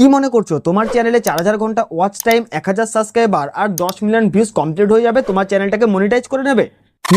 কি মনে করছ? তোমার চ্যানেলে চার হাজার ঘণ্টা ওয়াচ টাইম এক হাজার সাবস্ক্রাইবার আর দশ মিলিয়ন ভিউজ কমপ্লিট হয়ে যাবে, তোমার চ্যানেলটাকে মনিটাইজ করে নেবে?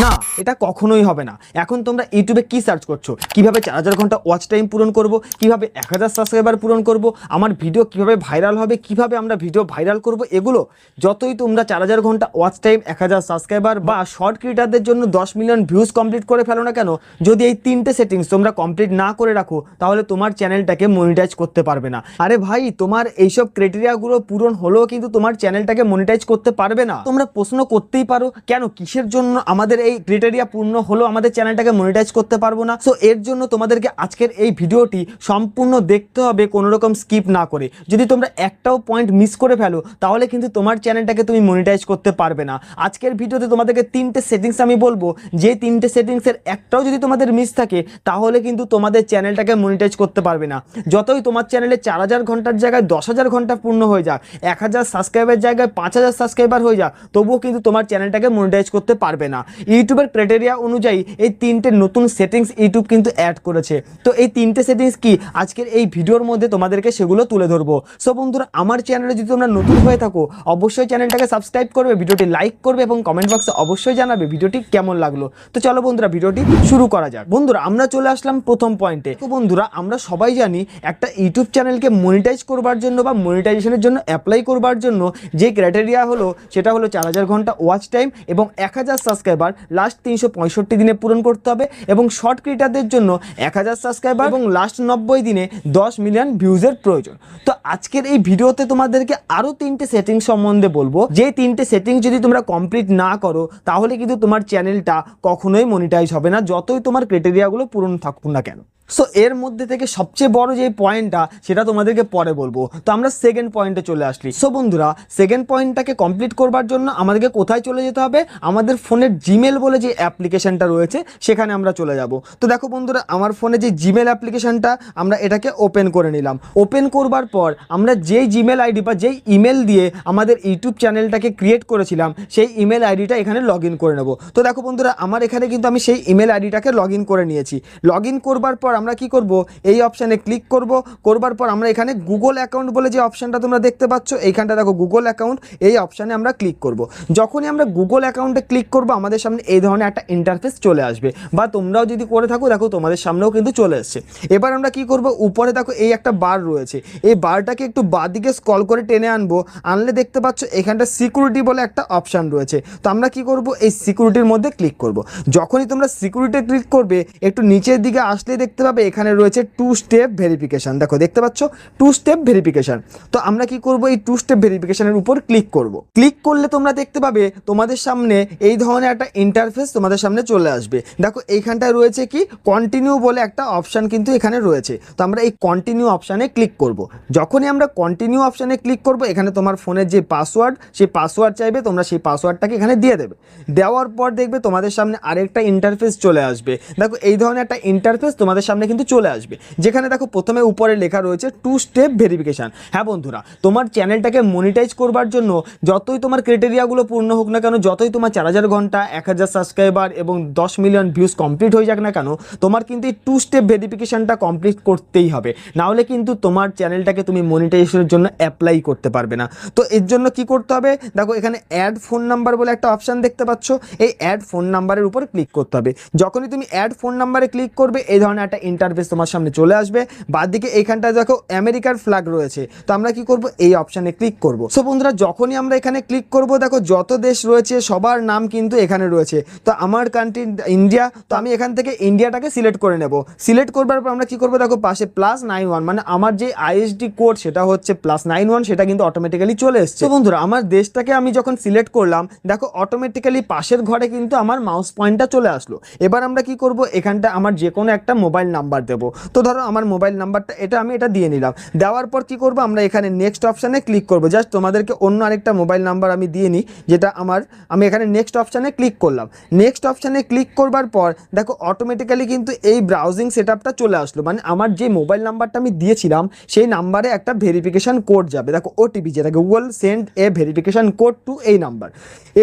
না, এটা কখনোই হবে না। এখন তোমরা ইউটিউবে কি সার্চ করছ? কীভাবে চার হাজার ঘণ্টা ওয়াচ টাইম পূরণ করব? কীভাবে এক হাজার সাবস্ক্রাইবার পূরণ করব? আমার ভিডিও কীভাবে ভাইরাল হবে? কীভাবে আমরা ভিডিও ভাইরাল করব? এগুলো যতই তোমরা চার হাজার ঘণ্টা ওয়াচ টাইম এক হাজার সাবস্ক্রাইবার বা শর্ট ক্রিয়েটারদের জন্য দশ মিলিয়ন ভিউজ কমপ্লিট করে ফেলো না কেন, যদি এই তিনটে সেটিংস তোমরা কমপ্লিট না করে রাখো, তাহলে তোমার চ্যানেলটাকে মনিটাইজ করতে পারবে না। আরে ভাই, তোমার এইসব ক্রাইটেরিয়াগুলো পূরণ হলেও কিন্তু তোমার চ্যানেলটাকে মনিটাইজ করতে পারবে না। তোমরা প্রশ্ন করতেই পারো, কেন কিসের জন্য আমাদের এই ক্রাইটেরিয়া পূর্ণ হলেও আমাদের চ্যানেলটাকে মনিটাইজ করতে পারব না। সো এর জন্য তোমাদেরকে আজকের এই ভিডিওটি সম্পূর্ণ দেখতে হবে কোনো রকম স্কিপ না করে। যদি তোমরা একটাও পয়েন্ট মিস করে ফেলো, তাহলে কিন্তু তোমার চ্যানেলটাকে তুমি মনিটাইজ করতে পারবে না। আজকের ভিডিওতে তোমাদেরকে তিনটে সেটিংস আমি বলব। যে তিনটে সেটিংসের একটাও যদি তোমাদের মিস থাকে, তাহলে কিন্তু তোমাদের চ্যানেলটাকে মনিটাইজ করতে পারবে না। যতই তোমার চ্যানেলে চার হাজার ঘণ্টার জায়গায় দশ হাজার ঘণ্টা পূর্ণ হয়ে যাক, এক হাজার সাবস্ক্রাইবার জায়গায় পাঁচ হাজার সাবস্ক্রাইবার হয়ে যাক, তবুও কিন্তু তোমার চ্যানেলটাকে মনিটাইজ করতে পারবে না। ইউটিউবের ক্রাইটেরিয়া অনুযায়ী এই তিনটে নতুন সেটিংস ইউটিউব কিন্তু অ্যাড করেছে। তো এই তিনটে সেটিংস কি? আজকের এই ভিডিওর মধ্যে তোমাদেরকে সেগুলো তুলে ধরবো। সো বন্ধুরা, আমার চ্যানেলে যদি তোমরা নতুন হয়ে থাকো, অবশ্যই চ্যানেলটাকে সাবস্ক্রাইব করবে, ভিডিওটি লাইক করবে এবং কমেন্ট বক্সে অবশ্যই জানাবে ভিডিওটি কেমন লাগল। তো চলো বন্ধুরা, ভিডিওটি শুরু করা যাক। বন্ধুরা, আমরা চলে আসলাম প্রথম পয়েন্টে তো বন্ধুরা, আমরা সবাই জানি একটা ইউটিউব চ্যানেলকে মনিটাইজ করবার জন্য বা মনিটাইজেশনের জন্য অ্যাপ্লাই করবার জন্য যে ক্রাইটেরিয়া হলো, সেটা হলো চার হাজার ঘণ্টা ওয়াচ টাইম এবং এক হাজার সাবস্ক্রাইবার লাস্ট তিনশো পঁয়ষট্টি দিনে পূরণ করতে হবে এবং শর্ট ক্রিয়েটারদের জন্য এক হাজার সাবস্ক্রাইবার এবং লাস্ট নব্বই দিনে দশ মিলিয়ন ভিউজের প্রয়োজন। তো আজকের এই ভিডিওতে তোমাদেরকে আরও তিনটে সেটিং সম্বন্ধে বলব। যে তিনটে সেটিং যদি তোমরা কমপ্লিট না করো, তাহলে কিন্তু তোমার চ্যানেলটা কখনোই মনিটাইজ হবে না, যতই তোমার ক্রাইটেরিয়াগুলো পূরণ থাকুক না কেন। সো এর মধ্যে থেকে সবচেয়ে বড় যে পয়েন্টটা সেটা তোমাদেরকে পরে বলব। তো আমরা সেকেন্ড পয়েন্টে চলে আসলি। সো বন্ধুরা সেকেন্ড পয়েন্টটাকে কমপ্লিট করবার জন্য আমাদেরকে কোথায় চলে যেতে হবে? আমাদের ফোনের জিমেল বলে যে অ্যাপ্লিকেশনটা রয়েছে, সেখানে আমরা চলে যাব। তো দেখো বন্ধুরা, আমার ফোনে যে জিমেল অ্যাপ্লিকেশনটা আমরা এটাকে ওপেন করে নিলাম। ওপেন করবার পর আমরা যেই জিমেল আইডি বা যেই ইমেল দিয়ে আমাদের ইউটিউব চ্যানেলটাকে ক্রিয়েট করেছিলাম, সেই ইমেল আইডিটা এখানে লগ ইন করে নেব। তো দেখো বন্ধুরা, আমার এখানে কিন্তু আমি সেই ইমেল আইডিটাকে লগ ইন করে নিয়েছি। লগ ইন করবার পর আমরা কি করব? এই অপশানে ক্লিক করব। করবার পর আমরা এখানে গুগল অ্যাকাউন্ট বলে যে অপশানটা তোমরা দেখতে পাচ্ছ, এইখানটা দেখো গুগল অ্যাকাউন্ট এই অপশানে আমরা ক্লিক করব। যখনই আমরা গুগল অ্যাকাউন্টে ক্লিক করব, আমাদের সামনে এই ধরনের একটা ইন্টারফেস চলে আসবে। বা তোমরাও যদি করে থাকো, দেখো তোমাদের সামনেও কিন্তু চলে এসছে। এবার আমরা কি করব? উপরে দেখো এই একটা বার রয়েছে। এই বারটাকে একটু বাদিকে স্কল করে টেনে আনব। আনলে দেখতে পাচ্ছ এখানটা সিকিউরিটি বলে একটা অপশান রয়েছে। তো আমরা কি করব? এই সিকিউরিটির মধ্যে ক্লিক করব। যখনই তোমরা সিকিউরিটি ক্লিক করবে, একটু নিচের দিকে আসলে দেখতে পাবে এখানে রয়েছে টু স্টেপ ভেরিফিকেশান দেখো, দেখতে পাচ্ছ? টু স্টেপ ভেরিফিকেশান তো আমরা কি করব? এই টু স্টেপ ভেরিফিকেশানের উপর ক্লিক করব। ক্লিক করলে তোমরা দেখতে পাবে তোমাদের সামনে এই ধরনের একটা ইন্টারফেস তোমাদের সামনে চলে আসবে। দেখো, এইখানটায় রয়েছে কি? কন্টিনিউ বলে একটা অপশান কিন্তু এখানে রয়েছে। তো আমরা এই কন্টিনিউ অপশানে ক্লিক করব। যখনই আমরা কন্টিনিউ অপশানে ক্লিক করব, এখানে তোমার ফোনের যে পাসওয়ার্ড সেই পাসওয়ার্ড চাইবে, তোমরা সেই পাসওয়ার্ডটাকে এখানে দিয়ে দেবে। দেওয়ার পর দেখবে তোমাদের সামনে আরেকটা ইন্টারফেস চলে আসবে। দেখো, এই ধরনের একটা ইন্টারফেস তোমাদের সামনে কিন্তু চলে আসবে। যেখানে দেখো প্রথমে উপরে লেখা রয়েছে টু স্টেপ ভেরিফিকেশান হ্যাঁ বন্ধুরা, তোমার চ্যানেলটাকে মনিটাইজ করবার জন্য যতই তোমার ক্রাইটেরিয়াগুলো পূর্ণ হোক না কেন, যতই তোমার চার হাজার ঘণ্টা, এক হাজার সাবস্ক্রাইবার এবং দশ মিলিয়ন ভিউজ কমপ্লিট হয়ে যাক না কেন, তোমার কিন্তু এই টু স্টেপ ভেরিফিকেশানটা কমপ্লিট করতেই হবে। নাহলে কিন্তু তোমার চ্যানেলটাকে তুমি মনিটাইজেশনের জন্য অ্যাপ্লাই করতে পারবে না। তো এর জন্য কি করতে হবে? দেখো এখানে অ্যাড ফোন নাম্বার বলে একটা অপশান দেখতে পাচ্ছ। এই অ্যাড ফোন নাম্বারের উপর ক্লিক করতে হবে। যখনই তুমি অ্যাড ফোন নাম্বারে ক্লিক করবে, এই ধরনের একটা ইন্টারফেস তোমার সামনে চলে আসবে। বাদ দিকে এইখানটা দেখো আমেরিকার ফ্ল্যাগ রয়েছে। তো আমরা কি করব? এই অপশানে ক্লিক করব। সো বন্ধুরা, যখনই আমরা এখানে ক্লিক করব, দেখো যত দেশ রয়েছে, সবার নাম কিন্তু এখানে রয়েছে। তো আমার কান্ট্রি ইন্ডিয়া তো আমি এখান থেকে ইন্ডিয়াটাকে সিলেক্ট করে নেব। সিলেক্ট করবার পর আমরা কি করব? দেখো পাশে প্লাস নাইন ওয়ান মানে আমার যে আইএসডি কোড সেটা হচ্ছে প্লাস নাইন ওয়ান সেটা কিন্তু অটোমেটিক্যালি চলে এসছে। বন্ধুরা, আমার দেশটাকে আমি যখন সিলেক্ট করলাম, দেখো অটোমেটিক্যালি পাশের ঘরে কিন্তু আমার মাউস পয়েন্টটা চলে আসলো। এবার আমরা কি করব? এখানটা আমার যে কোনো একটা মোবাইল নাম্বার দেবো। তো ধরো আমার মোবাইল নাম্বারটা, এটা আমি এটা দিয়ে নিলাম। দেওয়ার পর কি করব, আমরা এখানে নেক্সট অপশানে ক্লিক করব। জাস্ট তোমাদেরকে অন্য আরেকটা মোবাইল নাম্বার আমি দিয়ে নিই, যেটা আমার, আমি এখানে নেক্সট অপশানে ক্লিক করলাম। নেক্সট অপশানে ক্লিক করবার পর, দেখো অটোমেটিক্যালি কিন্তু এই ব্রাউজিং সেটআপটা চলে আসলো। মানে আমার যে মোবাইল নাম্বারটা আমি দিয়েছিলাম, সেই নাম্বারে একটা ভেরিফিকেশান কোড যাবে। দেখো ওটিপি যেটা Google send a verification code to এই নাম্বার।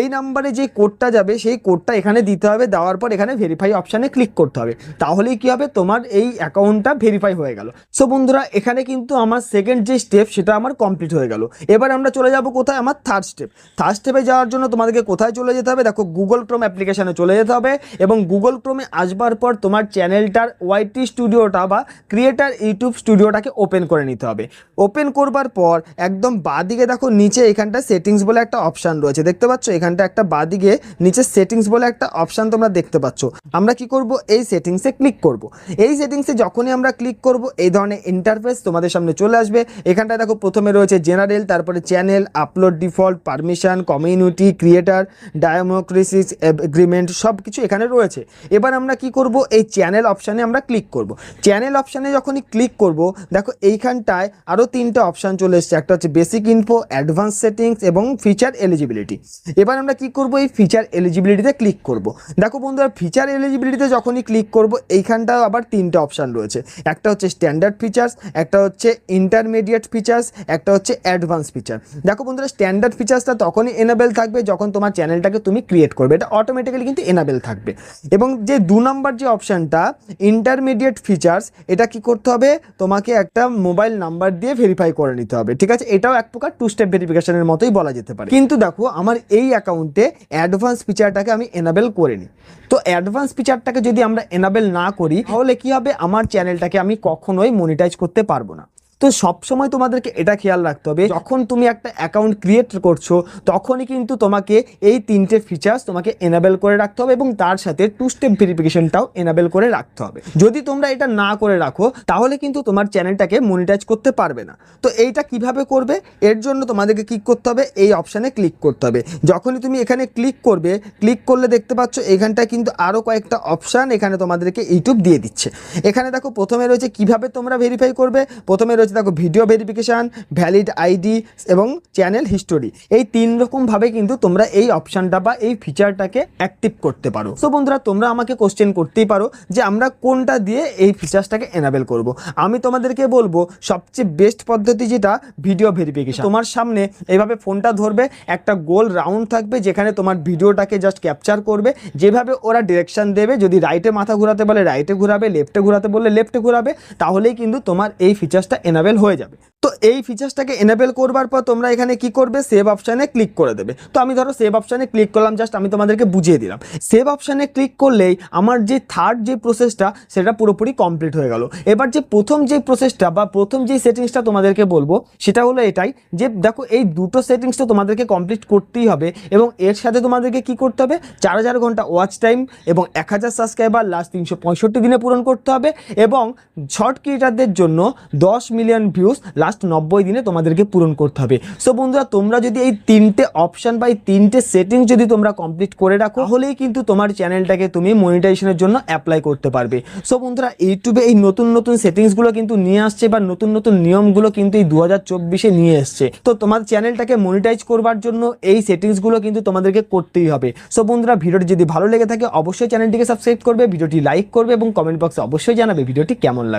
এই নাম্বারে যে কোডটা যাবে, সেই কোডটা এখানে দিতে হবে। দেওয়ার পর এখানে ভেরিফাই অপশানে ক্লিক করতে হবে। তাহলেই কি হবে, তোমার আমার এই অ্যাকাউন্টটা ভেরিফাই হয়ে গেল। সো বন্ধুরা, এখানে কিন্তু আমার সেকেন্ড যে স্টেপ সেটা আমার কমপ্লিট হয়ে গেল। এবার আমরা চলে যাব কোথায়? আমার থার্ড স্টেপ থার্ড স্টেপে যাওয়ার জন্য তোমাদেরকে কোথায় চলে যেতে হবে? দেখো গুগল ক্রোম অ্যাপ্লিকেশনে চলে যেতে হবে এবং গুগল ক্রোমে আসবার পর তোমার চ্যানেলটার ওয়াইটি স্টুডিওটা বা ক্রিয়েটার ইউটিউব স্টুডিওটাকে ওপেন করে নিতে হবে। ওপেন করবার পর একদম বাদিকে দেখো, নিচে এখানটা সেটিংস বলে একটা অপশান রয়েছে। দেখতে পাচ্ছ? এখানটা একটা বাদিকে, নিচে সেটিংস বলে একটা অপশান তোমরা দেখতে পাচ্ছ। আমরা কি করব? এই সেটিংসে ক্লিক করব। এই সেটিংসে যখনই আমরা ক্লিক করব, এই ধরনের ইন্টারফেস তোমাদের সামনে চলে আসবে। এখানটায় দেখো প্রথমে রয়েছে জেনারেল তারপরে channel upload default permission community creator ডায়োমোক্রেসিস agreement সব কিছু এখানে রয়েছে। এবার আমরা কি করব? এই চ্যানেল অপশানে আমরা ক্লিক করব। চ্যানেল অপশানে যখনই ক্লিক করব, দেখো এইখানটায় আরও তিনটে অপশান চলে এসছে। একটা হচ্ছে বেসিক ইনফো অ্যাডভান্স সেটিংস এবং ফিচার এলিজিবিলিটি এবার আমরা কি করব? এই ফিচার এলিজিবিলিটিতে ক্লিক করব। দেখো বন্ধুরা ফিচার এলিজিবিলিটিতে যখনই ক্লিক করব এইখানটা আবার তিনটে অপশান রয়েছে। একটা হচ্ছে স্ট্যান্ডার্ড ফিচার্স একটা হচ্ছে ইন্টারমিডিয়েট ফিচার্স একটা হচ্ছে অ্যাডভান্স ফিচার দেখো বন্ধুরা স্ট্যান্ডার্ড ফিচার্সটা তখনই এনাবেল থাকবে যখন তোমার চ্যানেলটাকে তুমি ক্রিয়েট করবে। এটা অটোমেটিক্যালি কিন্তু এনাবেল থাকবে। এবং যে দু নম্বর যে অপশানটা ইন্টারমিডিয়েট ফিচার্স এটা কি করতে হবে? তোমাকে একটা মোবাইল নাম্বার দিয়ে ভেরিফাই করে নিতে হবে। ঠিক আছে? এটাও এক প্রকার টু স্টেপ ভেরিফিকেশনের মতোই বলা যেতে পারে। কিন্তু দেখো, আমার এই অ্যাকাউন্টে অ্যাডভান্স ফিচারটাকে আমি এনাবেল করিনি। তো অ্যাডভান্স ফিচারটাকে যদি আমরা এনাবেল না করি, তাহলে কি হবে আমার চ্যানেলটাকে আমি কখনোই মনিটাইজ করতে পারব না। তো সবসময় তোমাদেরকে এটা খেয়াল রাখতে হবে, যখন তুমি একটা অ্যাকাউন্ট ক্রিয়েট করছ, তখনই কিন্তু তোমাকে এই তিনটে ফিচার্স তোমাকে এনাবেল করে রাখতে হবে এবং তার সাথে টু স্টেপ ভেরিফিকেশনটাও এনাবেল করে রাখতে হবে। যদি তোমরা এটা না করে রাখো, তাহলে কিন্তু তোমার চ্যানেলটাকে মনিটাইজ করতে পারবে না। তো এইটা কীভাবে করবে? এর জন্য তোমাদেরকে ক্লিক করতে হবে? এই অপশানে ক্লিক করতে হবে। যখনই তুমি এখানে ক্লিক করবে ক্লিক করলে দেখতে পাচ্ছ এখানটায় কিন্তু আরও কয়েকটা অপশান এখানে তোমাদেরকে ইউটিউব দিয়ে দিচ্ছে। এখানে দেখো প্রথমে রয়েছে কীভাবে তোমরা ভেরিফাই করবে। প্রথমে রয়েছে দেখো ভিডিও ভেরিফিকেশান ভ্যালিড আইডি এবং চ্যানেল হিস্টোরি এই তিন রকমভাবে কিন্তু তোমরা এই অপশানটা বা এই ফিচারটাকে অ্যাক্টিভ করতে পারো। সো বন্ধুরা, তোমরা আমাকে কোশ্চেন করতেই পারো যে আমরা কোনটা দিয়ে এই ফিচার্সটাকে এনাবেল করব। আমি তোমাদেরকে বলব, সবচেয়ে বেস্ট পদ্ধতি যেটা ভিডিও ভেরিফিকেশন তোমার সামনে এইভাবে ফোনটা ধরবে, একটা গোল রাউন্ড থাকবে যেখানে তোমার ভিডিওটাকে জাস্ট ক্যাপচার করবে। যেভাবে ওরা ডিরেকশন দেবে, যদি রাইটে মাথা ঘোরাতে বলে রাইটে ঘোরাবে লেফটে ঘোরাতে বললে লেফটে ঘোরাবে, তাহলেই কিন্তু তোমার এই ফিচার্সটা এনাবেল হয়ে যাবে। তো এই ফিচার্সটাকে এনাবেল করবার পর তোমরা এখানে কি করবে? সেভ অপশানে ক্লিক করে দেবে। তো আমি ধরো সেভ অপশানে ক্লিক করলাম জাস্ট আমি তোমাদেরকে বুঝিয়ে দিলাম। সেভ অপশানে ক্লিক করলেই আমার যে থার্ড যে প্রসেসটা সেটা পুরোপুরি কমপ্লিট হয়ে গেল। এবার যে প্রথম যে প্রসেসটা বা প্রথম যে সেটিংসটা তোমাদেরকে বলব, সেটা হলো এটাই যে দেখো এই দুটো সেটিংস তো তোমাদেরকে কমপ্লিট করতেই হবে এবং এর সাথে তোমাদেরকে কি করতে হবে? চার হাজার ঘণ্টা ওয়াচ টাইম এবং এক হাজার সাবস্ক্রাইবার লাস্ট তিনশো পঁয়ষট্টি দিনে পূরণ করতে হবে এবং শর্ট ক্রিয়েটারদের জন্য দশ মিলিয়ন ভিউজ লাস্ট নব্বই দিনে তোমাদেরকে পূরণ করতে হবে। সো বন্ধুরা, তোমরা যদি এই তিনটে অপশান বা এই তিনটে সেটিংস যদি তোমরা কমপ্লিট করে রাখো, তাহলেই কিন্তু তোমার চ্যানেলটাকে তুমি মনিটাইজেশনের জন্য অ্যাপ্লাই করতে পারবে। সো বন্ধুরা ইউটিউবে এই নতুন নতুন সেটিংসগুলো কিন্তু নিয়ে আসছে বা নতুন নতুন নিয়মগুলো কিন্তু এই দু হাজার চব্বিশে নিয়ে এসছে। তো, তোমার চ্যানেলটাকে মনিটাইজ করবার জন্য এই সেটিংসগুলো কিন্তু তোমাদেরকে করতেই হবে। সো বন্ধুরা, ভিডিওটি যদি ভালো লেগে থাকে, অবশ্যই চ্যানেলটিকে সাবস্ক্রাইব করবে, ভিডিওটি লাইক করবে এবং কমেন্ট বক্সে অবশ্যই জানাবে, ভিডিওটি কেমন লাগল।